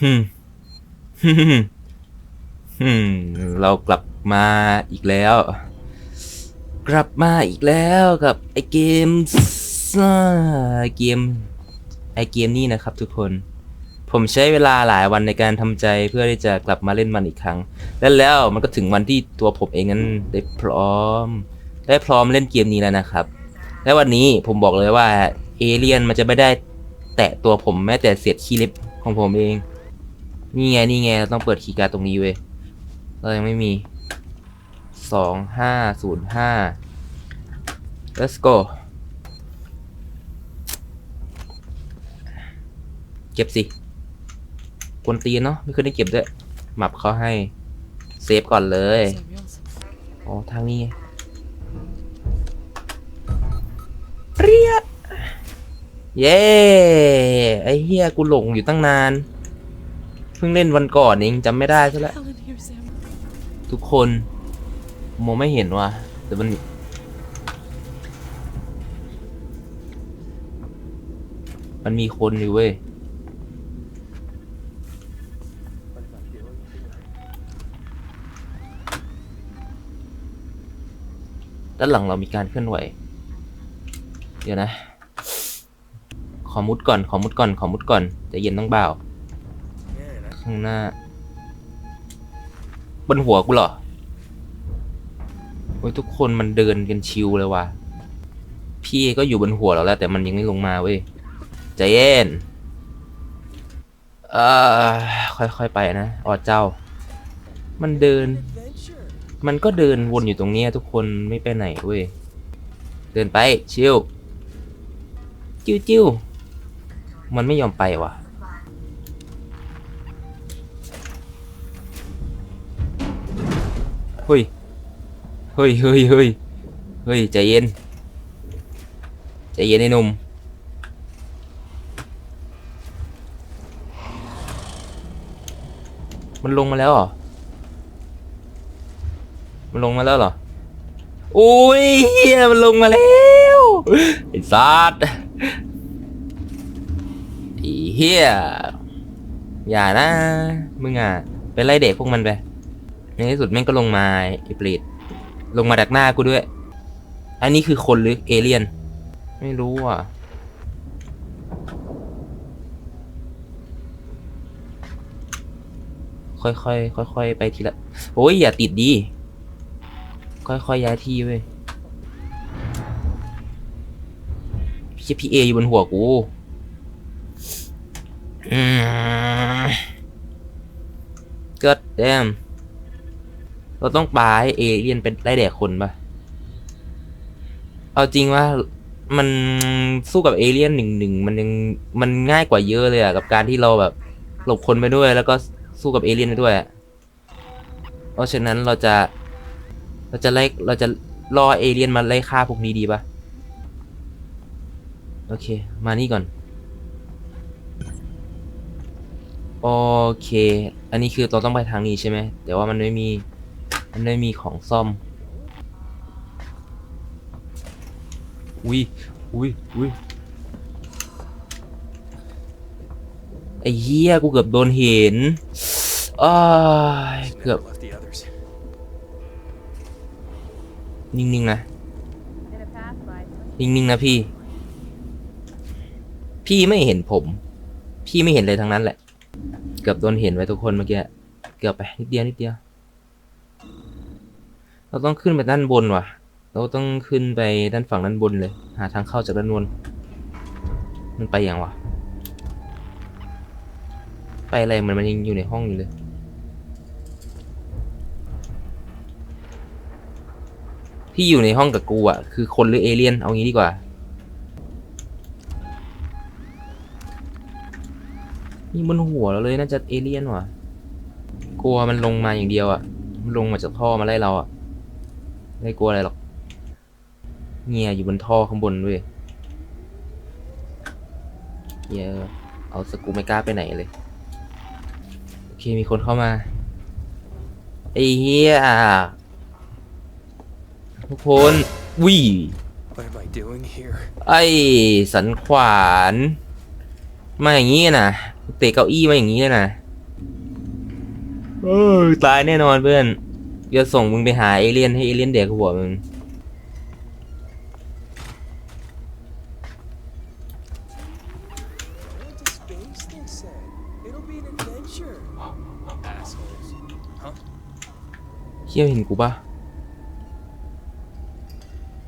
ฮึมฮึมฮึมเรากลับมาอีกแล้ว กลับมาอีกแล้วกับไอเกมเกมไอเกมนี่นะครับทุกคน ผมใช้เวลาหลายวันในการทำใจเพื่อที่จะกลับมาเล่นมันอีกครั้ง และแล้วมันก็ถึงวันที่ตัวผมเองนั้นได้พร้อม ได้พร้อมเล่นเกมนี้แล้วนะครับ และวันนี้ผมบอกเลยว่าเอเลียนมันจะไม่ได้แตะตัวผมแม้แต่เศษขี้เล็บของผมเอง นี่ไงนี่ไงเราต้องเปิดคีย์การ์ดตรงนี้เว้ยเรายังไม่มีสองห้าศูนย์ห้า let's go เก็บสิกวนตีนเนาะไม่เคยได้เก็บด้วยหมับเขาให้ เซฟก่อนเลยอ๋อทางนี้เรียเย้ไอเฮียกูหลงอยู่ตั้งนาน พิ่งเล่นวันก่อนเองจำไม่ได้ซะแล้ว Helen here, Sam. ทุกคนมองไม่เห็นว่ะแต่มันมันมีคนอยู่เว้ยด้านหลังเรามีการเคลื่อนไหว เดี๋ยวนะ ขอมุดก่อน ขอมุดก่อน ขอมุดก่อนใจะเย็นต้องเบา ข้างหน้า บนหัวกูเหรอโอ้ยทุกคนมันเดินกันชิวเลยว่ะ พี่ก็อยู่บนหัวเราแล้ว แต่มันยังไม่ลงมาเว้ยใจเย็นเออค่อยๆไปนะอ๋อเจ้า มันเดิน มันก็เดินวนอยู่ตรงเนี้ยทุกคนไม่ไปไหนเว้ย เดินไป ชิวจิ้วจิ้วมันไม่ยอมไปว่ะ เฮ้ย เฮ้ยเฮ้ยเฮ้ยเฮ้ยใจเย็น ใจเย็นไอ้หนุ่มมันลงมาแล้วเหรอ มันลงมาแล้วเหรอ อุ้ยเฮียมันลงมาแล้วไอ้สัตว์ไอ้เฮียอย่านะ มึงอะไปไล่เด็กพวกมันไป ในที่สุดแม่งก็ลงมาไอ้เปรตลงมาดักหน้ากูด้วย อันนี้คือคนหรือเอเลี่ยน ไม่รู้อะ ค่อยๆค่อยๆไปทีละโอ้ยอย่าติดดี ค่อยๆย้ายที่เว้ยพี่พี่เออยู่บนหัวกูอืม God damn เราต้องปาให้เอเลี่ยนเป็นไล่แดกคนปะเอาจริงว่ามันสู้กับเอเลี่ยนหนึ่งหนึ่งมันยังมันง่ายกว่าเยอะเลยอะกับการที่เราแบบ หลบคนไปด้วย แล้วก็สู้กับเอเลี่ยนไปด้วยเพราะฉะนั้นเราจะ เราจะไล่เราจะล่อเอเลี่ยนมาไล่ฆ่าพวกนี้ดีปะโอเค มานี่ก่อน โอเค อันนี้คือเราต้องไปทางนี้ใช่ไหมแต่ว่ามันไม่มี มันไม่มีของซ่อม อุ้ย อุ้ย อุ้ย ไอ้เหี้ย กูเกือบโดนเห็นอ้ายเกือบ นิ่ง ๆ นะ นิ่ง ๆ นะพี่ พี่ไม่เห็นผม พี่ไม่เห็นเลยทั้งนั้นแหละ เกือบโดนเห็นไว้ทุกคนเมื่อกี้ เกือบไปนิดเดียวนิดเดียว เราต้องขึ้นไปด้านบนว่ะ เราต้องขึ้นไปด้านฝั่งด้านบนเลย หาทางเข้าจากด้านบน มันไปอย่างวะ ไปอะไรเหมันมันยังอยู่ในห้องอยู่เลย ที่อยู่ในห้องกับกูอะ คือคนหรือเอเลี่ยน เอางี้ดีกว่านี่บนหัวเราเลยน่าจะเอเลี่ยนว่ะ กลัวมันลงมาอย่างเดียวอะ มันลงมาจากท่อมาไล่เราอะ ไม่กลัวอะไรหรอก เงียอยู่บนท่อข้างบนเว้ยเฮียเอาสกูไม่กล้าไปไหนเลย โอเคมีคนเข้ามา ไอ้เฮียทุกคนวิ What am I doing here? ไอ้สันขวาน มาอย่างนี้นะเตะเก้าอี้มาอย่างนี้เลยนะเออตายแน่นอนเพื่อน จะส่งมึงไปหาเอเลี่ยนให้เอเลี่ยนเด็กหัวมึงเขียเห็นกูปะ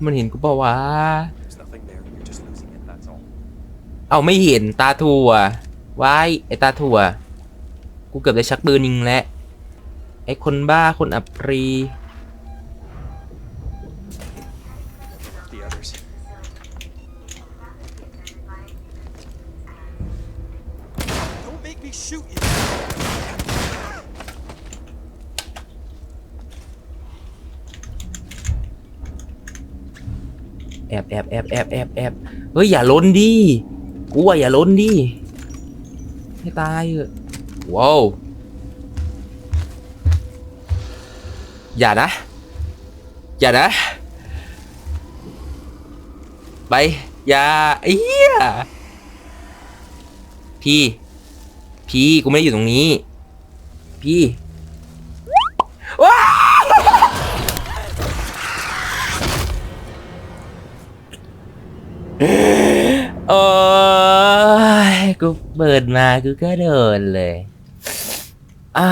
มันเห็นกูปะวะ เอาไม่เห็นตาถั่วไว้ไอตาถั่ว กูเกือบจะชักปืนยิงแล้ว ไอ้คนบ้าคนอับปรี The others. แอบแอบแอบแอบแอบแอบเฮ้ย อย่าล้นดิกูว่าอย่าล้นดิให้ตายเถอะว้าว อย่านะ อย่านะ ไป อย่าไอ้เหี้ยพี่ พี่กูไม่ได้อยู่ตรงนี้ พี่ว้าโอ้ยกูเปิดมากูก็โดนเลยอ้า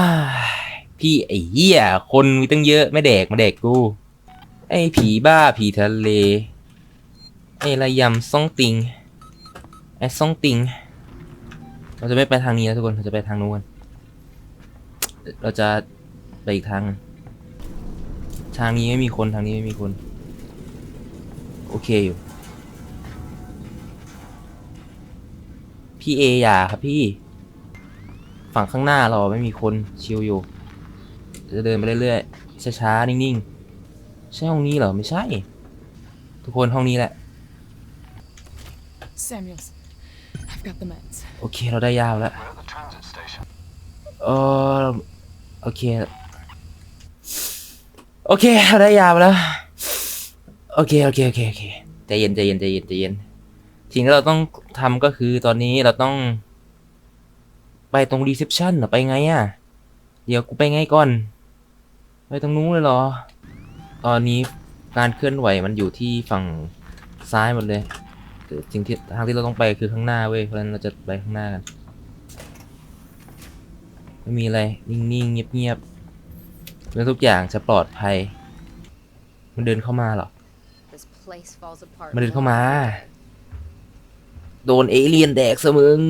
พี่ไอ้เหี้ยคนมีตั้งเยอะไม่แดกมาแดกกู ไอ้ผีบ้าผีทะเล ไอ้ระยำซ่องติง ไอ้ซ่องติง เราจะไม่ไปทางนี้นะทุกคนเราจะไปทางนู้นเราจะไปอีกทางหนึ่งทางนี้ไม่มีคนทางนี้ไม่มีคน โอเคอยู่ พี่เออย่าครับพี่ ฝั่งข้างหน้าเราไม่มีคนชิลอยู่ จะเดินไปเรื่อยๆ ช้าๆ นิ่งๆ ใช่ห้องนี้เหรอ ไม่ใช่ ทุกคนห้องนี้แหละ Samuels, I've got the meds. โอเค เราได้ยาวแล้วเออโอเค โอเค เราได้ยาวแล้ว โอเค โอเค โอเค โอเคใจเย็นใจเย็นใจเย็นใจเย็นสิ่งที่เราต้องทำก็คือตอนนี้เราต้อง ไปตรงรีเซพชันเหรอไปไงอะ่ะ เดี๋ยวกูไปไงก่อน ไปตรงนู้นเลยเหรอ ตอนนี้การเคลื่อนไหวมันอยู่ที่ฝั่งซ้ายหมดเลยคือสิ่งที่ทางที่เราต้องไปคือข้างหน้าเว้ย เพราะฉะนั้นเราจะไปข้างหน้ากัน ไม่มีอะไร นิ่งๆ เงียบๆแล้วทุกอย่างจะปลอดภัย มันเดินเข้ามาเหรอ This place falls apart. มันเดินเข้ามา โดนเอเลี่ยนแดกซะมึง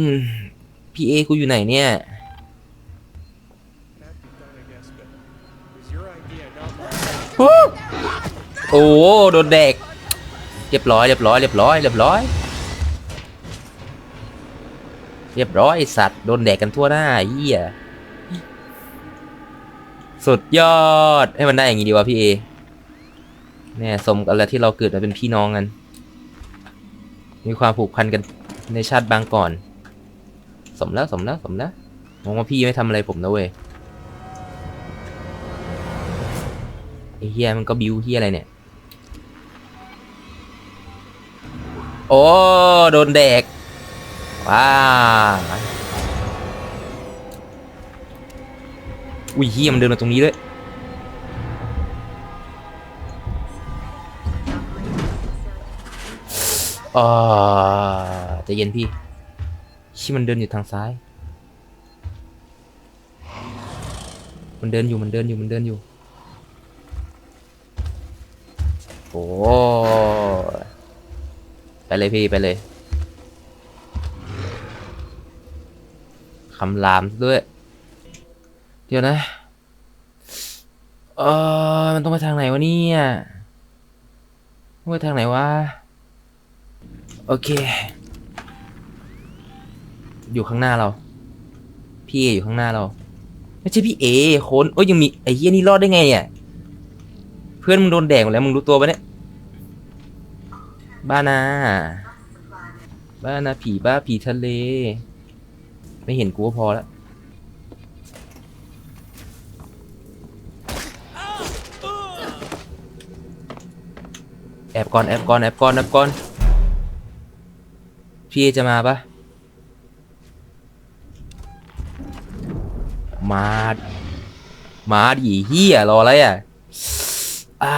พี่เอกูอยู่ไหนเนี่ย โอ้โหโดนแดกเรียบร้อยเรียบร้อยเรียบร้อยเรียบร้อย เรียบร้อยสัตว์โดนแดกกันทั่วหน้าเฮียสุดยอดให้มันได้อย่างงี้ดีวะพี่เอเนี่ยสมกันแล้วที่เราเกิดมาเป็นพี่น้องกันมีความผูกพันกันในชาติบางก่อน สมแล้วสมแล้วสมแล้วมองว่าพี่ไม่ทำอะไรผมนะเว้ย อ้เฮียมันก็บิวเฮียอะไรเนี่ย โอ้ โดนแดก ว้าอุ้ยเฮียมันเดินมาตรงนี้ด้วยอ่าจะเย็นพี่ชิมันเดินอยู่ทางซ้าย มันเดินอยู่มันเดินอยู่มันเดินอยู่ โอ้ไปเลยพี่ไปเลยคำรามด้วย เดี๋ยวนะเออมันต้องไปทางไหนวะเนี่ยต้องไปทางไหนวะโอเค อยู่ข้างหน้าเรา พี่เออยู่ข้างหน้าเรา ไม่ใช่พี่เอโคนโอ้ยยังมีไอ้เหี้ยนี่รอดได้ไงอะ เพื่อนมึงโดนแดงหมดแล้วมึงรู้ตัวปะเนี่ย บ้านาบ้านาผีบ้าผีทะเล ไม่เห็นกูก็พอแล้วแอบก่อนแอบก่อนแอบก่อนแอบก่อน พี่จะมาปะมา มาดิเฮียรออะไรอะ อ่า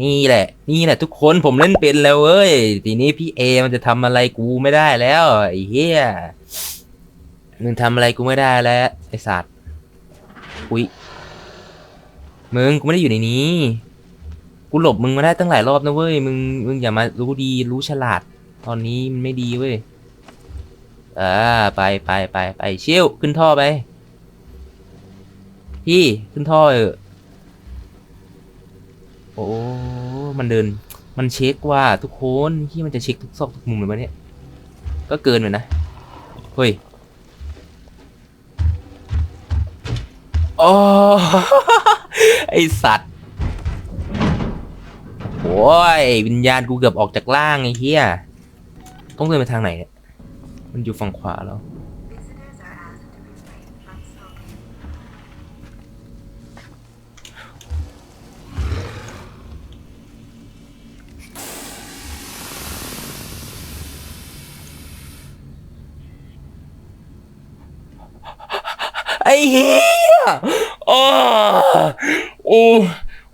นี่แหละ นี่แหละทุกคนผมเล่นเป็นแล้วเว้ย ทีนี้พี่เอมันจะทำอะไรกูไม่ได้แล้วไอ้เฮียมึงทำอะไรกูไม่ได้แล้วไอ้สัตว์อุ้ยมึงกูไม่ได้อยู่ในนี้ กูหลบมึงมาได้ตั้งหลายรอบนะเว้ยมึงมึงอย่ามารู้ดีรู้ฉลาด ตอนนี้มันไม่ดีเว้ยอ่าไปไปไปไปเชี่ยวขึ้นท่อไป พี่ขึ้นท่อเออ โอ้มันเดิน มันเช็คว่าทุกคนที่มันจะเช็คทุกซอกทุกมุมเลยปะเนี่ย ก็เกินไปนะ เฮ้ยโอ้ไอสัตว์ โอ้ย วิญญาณกูเกือบออกจากร่างไอ้เหี้ย ต้องเดินไปทางไหนเนี่ย มันอยู่ฝั่งขวาแล้ว ไอ้เหี้ยโอ้โอ้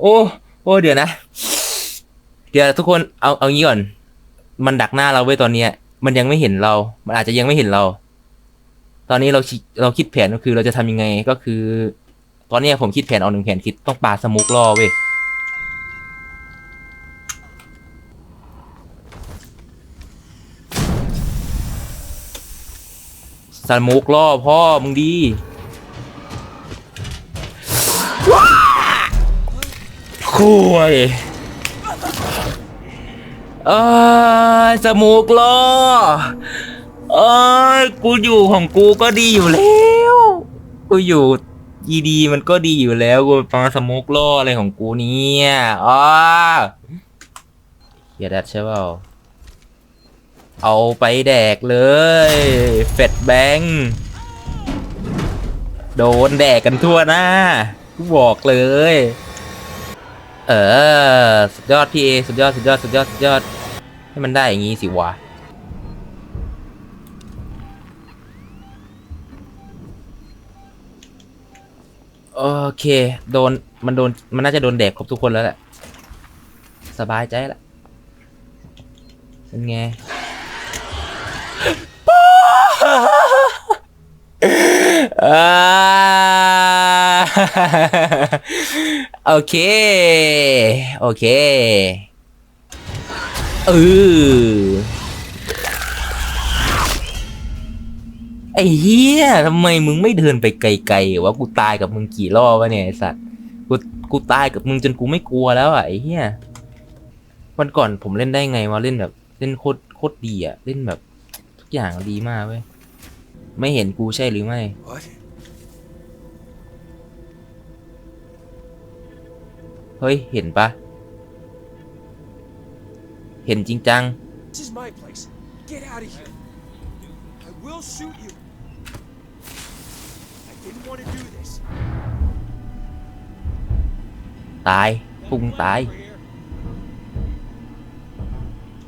โอ้โอ้เดี๋ยวนะ เดี๋ยวทุกคนเอาเอางี้ก่อน มันดักหน้าเราไว้ตอนเนี้ย มันยังไม่เห็นเรา มันอาจจะยังไม่เห็นเรา ตอนนี้เราคิเราคิดแผนก็คือเราจะทำยังไงก็คือ ตอนนี้ผมคิดแผนเอาหนึ่งแผนคิดต้องปาสมุกล่อเว้ยสมุกล่อพ่อมึงดี คุยเอ้ยจมูกล้อเอ้ยกูอยู่ของกูก็ดีอยู่แล้ว กูอยู่ดีดีมันก็ดีอยู่แล้วกูฟังสมุกล้ออะไรของกูเนี่ยอ๋อเฮียแดดใช่เปล่าเอาไปแดกเลยเฟดแบงโดนแดกกันทั่วหน้ากูบอกเลย เออ สุดยอดพี่เอสุดยอดสุดยอดสุดยอดสุดยอด ให้มันได้อย่างงี้สิวะโอเค โดน มันโดน มันน่าจะโดนแดกครบทุกคนแล้วแหละ สบายใจละเป็นไง โอเค โอเค เออไอ้เหี้ยทำไมมึงไม่เดินไปไกลๆวะกูตายกับมึงกี่รอบวะเนี่ยไอสัตว์กูกูตายกับมึงจนกูไม่กลัวแล้วอะไอ้เหี้ยวันก่อนผมเล่นได้ไงวะเล่นแบบ เล่นโคตรโคตรดีอะ เล่นแบบ ทุกอย่างดีมากเว้ย ไม่เห็นกูใช่หรือไม่ What? เฮ้ย เห็นปะ เห็นจริงจัง This is my place. Get out of here. I will shoot you. I didn't want to do this. ตายพุงตาย Over here.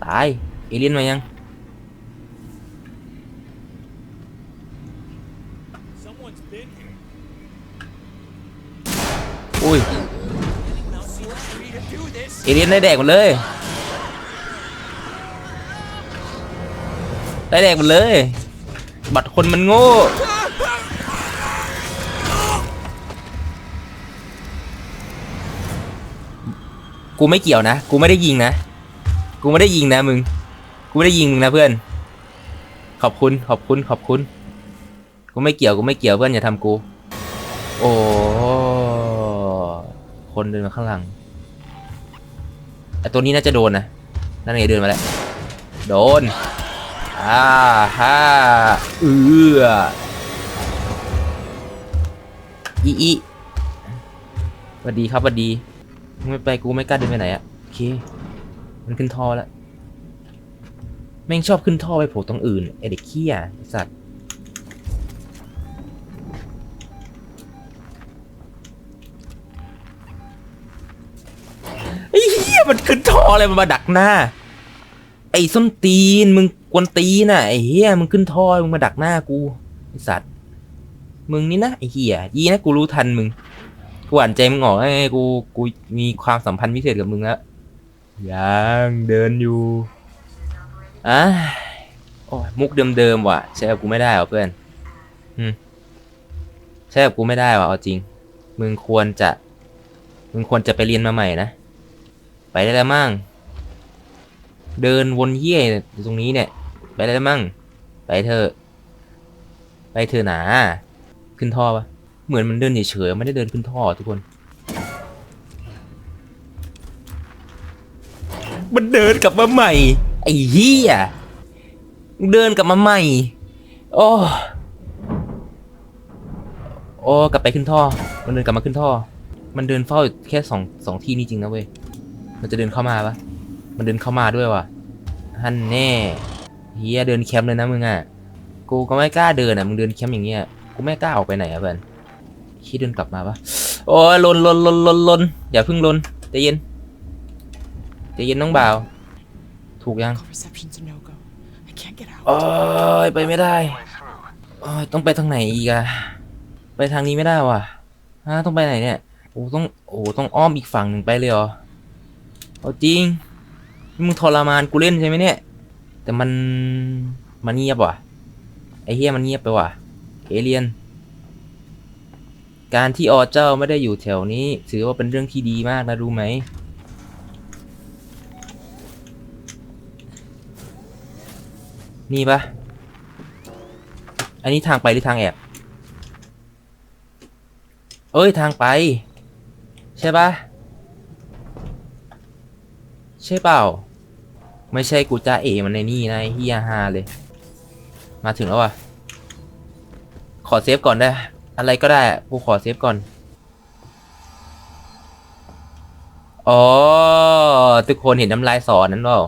ตาย เอเลี่ยนมายัง อุ้ยเอเลียนได้แดกหมดเลย ได้แดกหมดเลย บัตรคนมันโง่กูไม่เกี่ยวนะ กูไม่ได้ยิงนะ กูไม่ได้ยิงนะมึง กูไม่ได้ยิงมึงนะเพื่อน ขอบคุณ ขอบคุณ ขอบคุณ กูไม่เกี่ยว กูไม่เกี่ยวเพื่อนอย่าทำกู โอ้ คนเดินมาข้างหลังไอตัวนี้น่าจะโดนนะ นั่นไงเดินมาแล้ว โดน อ่าฮ่าเอืออีอีสวัสดีครับสวัสดี ไม่ไปกูไม่กล้าเดินไปไหนอะโอเค มันขึ้นท่อแล้ว แม่งชอบขึ้นท่อไปโผล่ตรงอื่นไอเด็กเขี้ยสัตว์ มันขึ้นท่ออะไรมันมาดักหน้า ไอ้ส้นตีนมึงกวนตีนน่ะไอ้เหี้ยมึงขึ้นท่อมึงมาดักหน้ากูไอ้สัตว์มึงนี่นะไอ้เหี้ยยีนะกูรู้ทันมึงกูอ่านใจมึงออกไงกูกูมีความสัมพันธ์พิเศษกับมึงแล้วยังเดินอยู่อะโอ้ยมุกเดิมๆว่ะใช้กับกูไม่ได้หรอเพื่อนอืมใช้กับกูไม่ได้ว่ะเอาจริง มึงควรจะ มึงควรจะไปเรียนมาใหม่นะ ไปได้แล้วมั่งเดินวนเยี่ยอยู่ตรงนี้เนี่ย ไปได้แล้วมั่งไปเถอะไปเถอะหนา ขึ้นท่อปะเหมือนมันเดินเฉยๆไม่ได้เดินขึ้นท่อทุกคน มันเดินกลับมาใหม่ ไอ้เหี้ยเดินกลับมาใหม่ โอ้โอ้กลับไปขึ้นท่อ มันเดินกลับมาขึ้นท่อ มันเดินเฝ้าแค่สองสองที่นี่จริงนะเว้ย มันจะเดินเข้ามาปะมันเดินเข้ามาด้วยว่ะฮันแน่เฮียเดินแคมป์เลยนะมึงอะ กูก็ไม่กล้าเดินอะมึงเดินแคมป์อย่างเงี้ย กูไม่กล้าออกไปไหนอะเพื่อนคิดเดินกลับมาปะโอ้ยลนลนลนลนลนอย่าเพิ่งลนใจเย็นใจเย็นน้องบ่าว ถูกยัง Medical reception's a no go. I can't get out. โอ้ยไปไม่ได้โอ้ยต้องไปทางไหนอีกอะไปทางนี้ไม่ได้ว่ะฮะต้องไปไหนเนี่ยโอ้ต้องโอ้ต้องอ้อมอีกฝั่งหนึ่งไปเลยเหรอ เอาจริงมึงทรมานกูเล่นใช่ไหมเนี่ย แต่มันมันเงียบว่ะไอ้เฮียมันเงียบไปว่ะเอเลียน การที่อเจ้าไม่ได้อยู่แถวนี้ ถือว่าเป็นเรื่องที่ดีมากนะรู้ไหมนี่ปะอันนี้ทางไปหรือทางแอบเอ้ยทางไป ใช่ปะ ใช่เปล่า ไม่ใช่กูจ้าเอ๋มันในนี่นะไอ้เฮียฮาเลย มาถึงแล้ววะขอเซฟก่อนได้ อะไรก็ได้ กูขอเซฟก่อน อ๋อ ทุกคนเห็นน้ำลายสอนนั้นเปล่า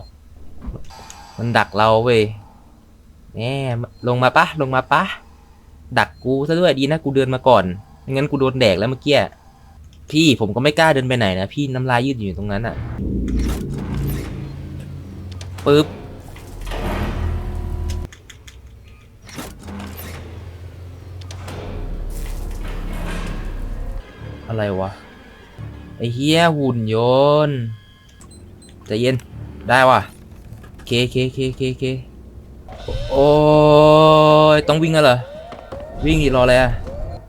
มันดักเราเว้ยแหมลงมาปะลงมาปะดักกูซะด้วยดีนะกูเดินมาก่อนไม่งั้นกูโดนแดกแล้วเมื่อกี้พี่ผมก็ไม่กล้าเดินไปไหนนะพี่น้ำลายยืดอยู่ตรงนั้นอะ ปึ๊บอะไรวะ ไอ้เฮียหุ่นยนต์ใจเย็นได้ว่ะเคเคเคเคเคโอ้ยต้องวิ่งแล้วเหรอ วิ่งอีกรออะไรอะ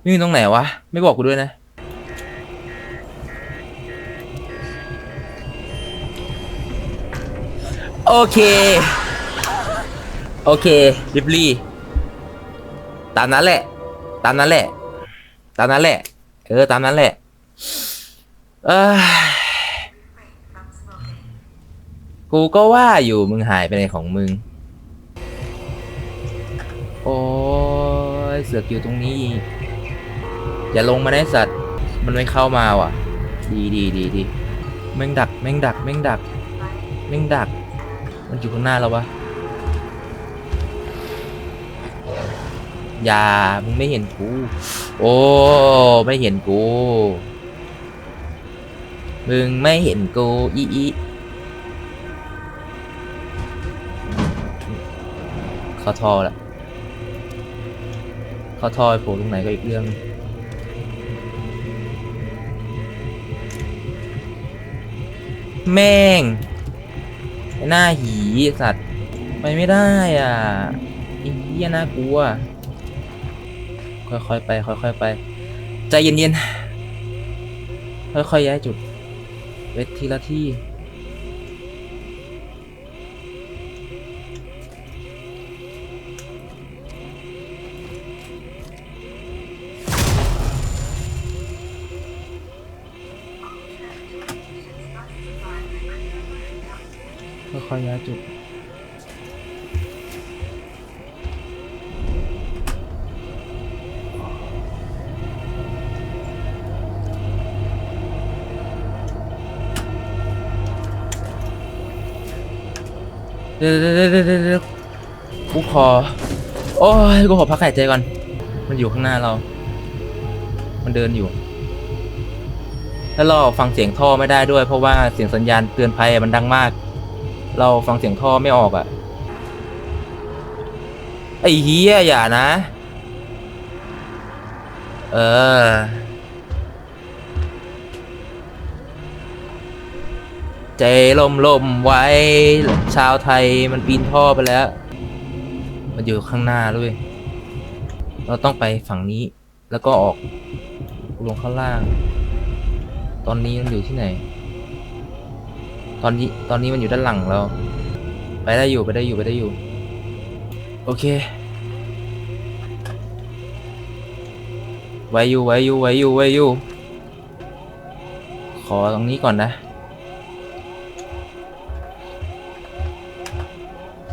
วิ่งตรงไหนวะ ไม่บอกกูด้วยนะ โอเค โอเคริบลี่ตามนั้นแหละ ตามนั้นแหละ ตามนั้นแหละ เออ ตามนั้นแหละ เอ้ยกูก็ว่าอยู่มึงหายไปไหนของมึง โอ้ยเสือกอยู่ตรงนี้อีกอย่าลงมาได้สัตว์ มันไม่เข้ามาว่ะ ดีดีดีดีแม่งดัก แม่งดัก แม่งดัก แม่งดัก มันอยู่ข้างหน้าเราวะอย่ามึงไม่เห็นกู โอ้ไม่เห็นกู มึงไม่เห็นกูอีอีเขาทอละเขาทอโผล่ตรงไหนก็อีกเรื่องแม่ง ไอหน้าหีสัตว์ไปไม่ได้อะไอ้เหี้ยน่ากลัวค่อยๆไปค่อยๆไป ใจเย็นๆค่อยๆย้ายจุดเวททีละที่ ค่อยๆย้ายจุดเดี๋ยวเดี๋ยวเดี๋ยวเดี๋ยวกูขอ โอ้ย กูขอพักหายใจก่อน มันอยู่ข้างหน้าเรา มันเดินอยู่ แล้วเราฟังเสียงท่อไม่ได้ด้วย เพราะว่าเสียงสัญญาณเตือนภัยมันดังมาก เราฟังเสียงท่อไม่ออกอะ่ะ ไอ้เฮียอย่านะ เออ ใจลมลมไว้ ชาวไทยมันปีนท่อไปแล้ว มันอยู่ข้างหน้าด้วย เราต้องไปฝั่งนี้ แล้วก็ออกลงข้างล่าง ตอนนี้มันอยู่ที่ไหน อนนี้ตอนนี้มันอยู่ด้านหลังเรา ไปได้อยู่ไปได้อยู่ไปได้อยู่ โอเค ไว้อยู่ไว้อยู่ไว้อยู่ไว้อยู่ ขอตรงนี้ก่อนนะ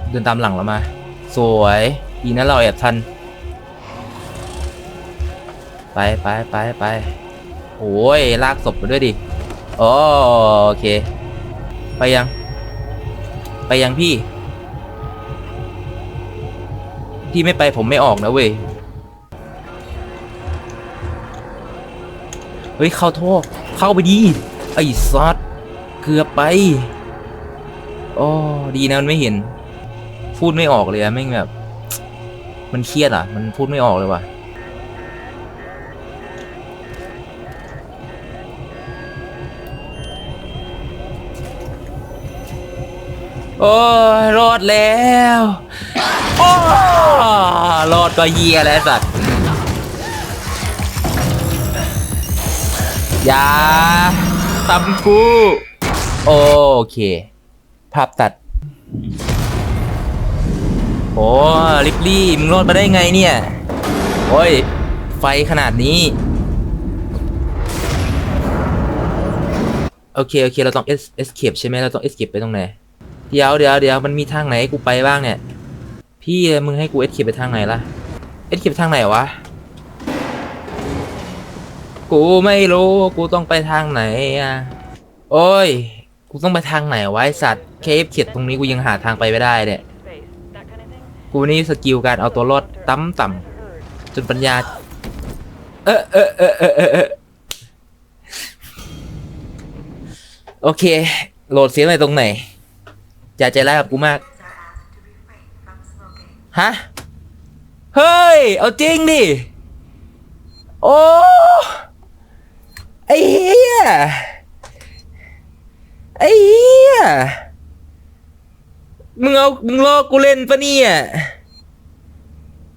เดินตามหลังเรามา สวยดีนะเราแอบทัน ไปไปไปไปโอ้ยลากศพไปด้วยดิโอเค ไปยัง ไปยังพี่ พี่ไม่ไปผมไม่ออกนะเว้ย เฮ้ย เข้าท่อเข้าไปดีไอ้ซัดเกือบไปโอ้ดีนะมันไม่เห็น พูดไม่ออกเลยอะแม่งแบบ มันเครียดอะมันพูดไม่ออกเลยว่ะ โอ้ยรอดแล้วโอ้รอดก็เยียแล้วสัตว์อย่าตำกูโอเค ภาพตัด โอ้ลิปลี่มึงรอดมาได้ไงเนี่ย โอ้ย ไฟขนาดนี้ โอเค โอเค เราต้อง es escape ใช่ไหมเราต้อง escape ไปตรงไหน เดี๋ยวเดี๋ยวเดี๋ยวมันมีทางไหนให้กูไปบ้างเนี่ย พี่มึงให้กู escape ไปทางไหนล่ะ escape ทางไหนวะ กูไม่รู้ กูต้องไปทางไหนอะ โอ้ย กูต้องไปทางไหนวะไอสัตว์เคฟเขียดตรงนี้กูยังหาทางไปไม่ได้เนี่ย กูนี่สกิลการเอาตัวรอดต่ำต่ำจนปัญญา เออเออเออเออเออเออโอเค โหลดเสียงอะไรตรงไหน อย่าใจร้ายกับกูมาก ฮะ เฮ้ย เอาจริงดิ โอ้ ไอ้เหี้ย ไอ้เหี้ย มึงเอา มึงลอกกูเล่นปะเนี่ย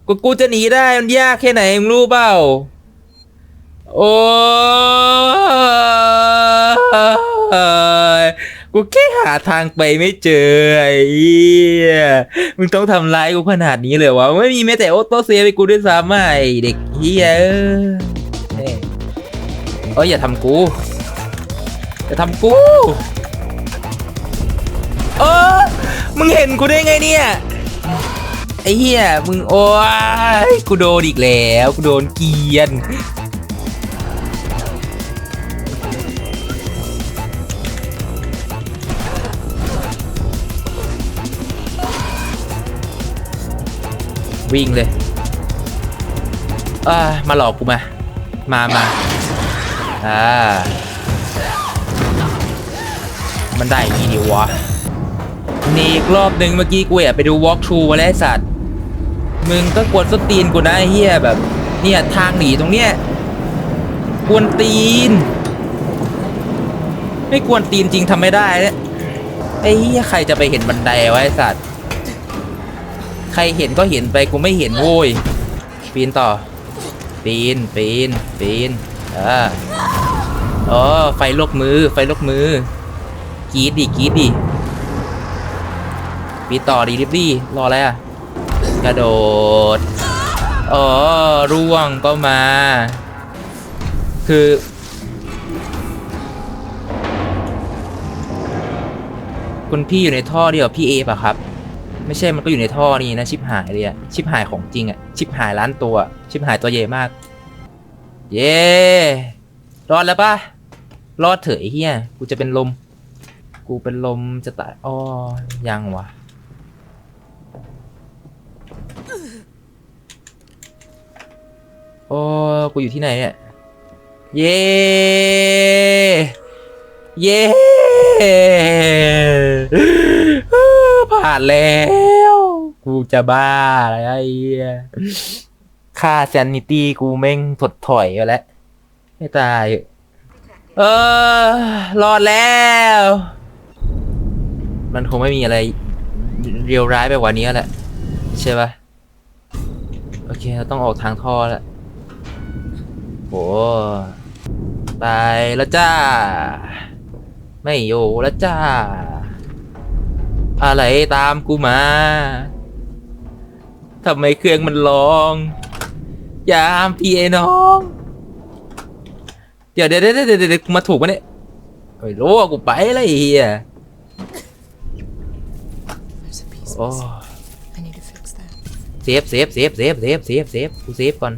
กูกูจะหนีได้มันยากแค่ไหนมึงรู้เปล่า โอ้ย กูแค่หาทางไปไม่เจอไอ้เหี้ยมึงต้องทำร้ายกูขนาดนี้เลยวะไม่มีแม้แต่โอโต้เซฟให้กูด้วยซ้ำไอ้เด็กเฮียเอ้ยเอ้ยอย่าทำกู อย่าทำกูเออมึงเห็นกูได้ไงเนี่ยไอ้เหี้ยมึงโอ้ยกูโดนอีกแล้ว กูโดนเกียน วิ่งเลยเอ่ามาหลอกกูมา มามาอ่า มันได้อย่างงี้ดิวะ นี่อีกรอบหนึ่งเมื่อกี้กูแอบไปดู walk through มาแล้วไอ้สัตว์ มึงก็กวนสตีนกูนะเฮียแบบ เนี่ยทางหนีตรงเนี้ยกวนตีน ไม่กวนตีนจริงทำไม่ได้เนี่ยไอ้เฮียใครจะไปเห็นบันไดไอ้สัตว์ ใครเห็นก็เห็นไปกูไม่เห็นโว้ยปีนต่อ ปีนปีนปีนอ่าอ๋อไฟลกมือ ไฟลกมือ กีดดิกีดดิปีต่อดีริบดิรออะไรอะ กระโดด อ๋อ ร่วงก็มา คือ คุณพี่อยู่ในท่อเดียวพี่เอป่ะครับ ไม่ใช่มันก็อยู่ในท่อนี่นะชิบหายเลยอะชิบหายของจริงอะชิบหายล้านตัว ชิบหายตัวใหญ่มาก เย้รอดแล้วปะรอดเถอะไอ้เฮียกูจะเป็นลม กูเป็นลมจะตายอ้อยังวะโอ้กูอยู่ที่ไหนเนี่ยเย้เย้ ผ่านแล้ว กูจะบ้าอะไรไอ้เหี้ยค่าแซนิตี้กูแม่งถดถอยไปแล้วไม่ตายเออรอดแล้ว มันคงไม่มีอะไรเรียวร้ายไปกว่านี้แหละ ใช่ปะโอเคเราต้องออกทางท่อแล้วโหตายแล้วจ้า ไม่อยู่แล้วจ้า อะไรตามกูมาทำไมเครื่องมันร้อง ยามพี่ไอ้น้อง เดี๋ยวเดี๋ยวเดี๋ยวเดี๋ยวเดี๋ยวกูมาถูกปะเนี่ยไม่รู้อะกูไปแล้วไอ้เฮีย There's a piece โอ้ missing. I need to fix that. เซฟเซฟเซฟเซฟเซฟเซฟเซฟกูเซฟก่อน